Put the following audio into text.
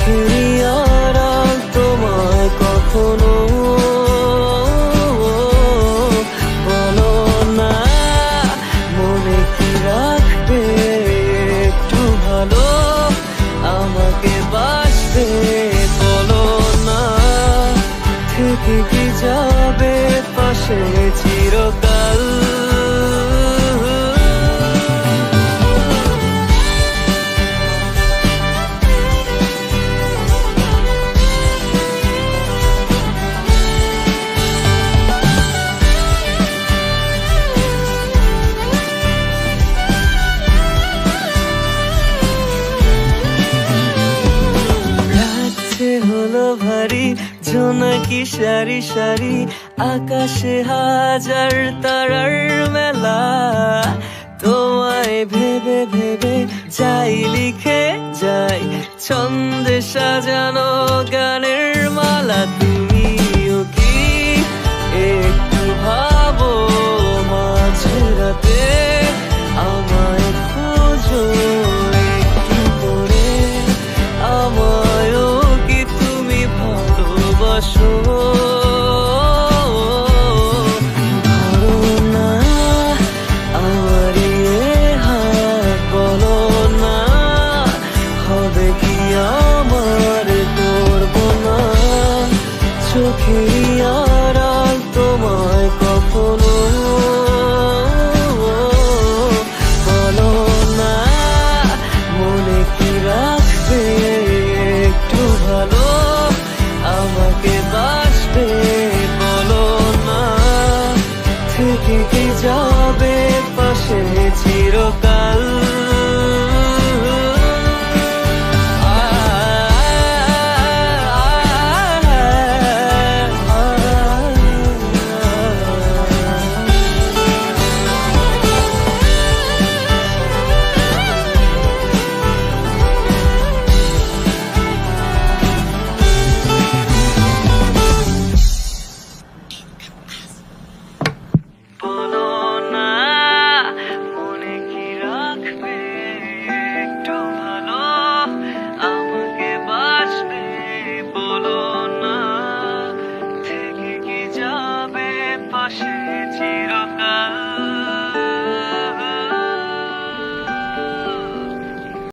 চোখেরই আড়াল তোমায় কখনো বলো না। মনে কি রাখবে একটু ভালো? আমাকে বাসবে বলো না। থেকে যাবে? হলো ঝোনাকি সারি সারি, আকাশে হাজার তারার মেলা। তোমায় ভেবে ভেবে যাই, লিখে যাই, ছন্দে সাজানো আড়াল তোমায় কখনো বলো না। মনে কি রাখবে? একটু ভালো আমাকে বাসবে বলো না। থেকে কি যাবে? পাশে চিরকাল shame.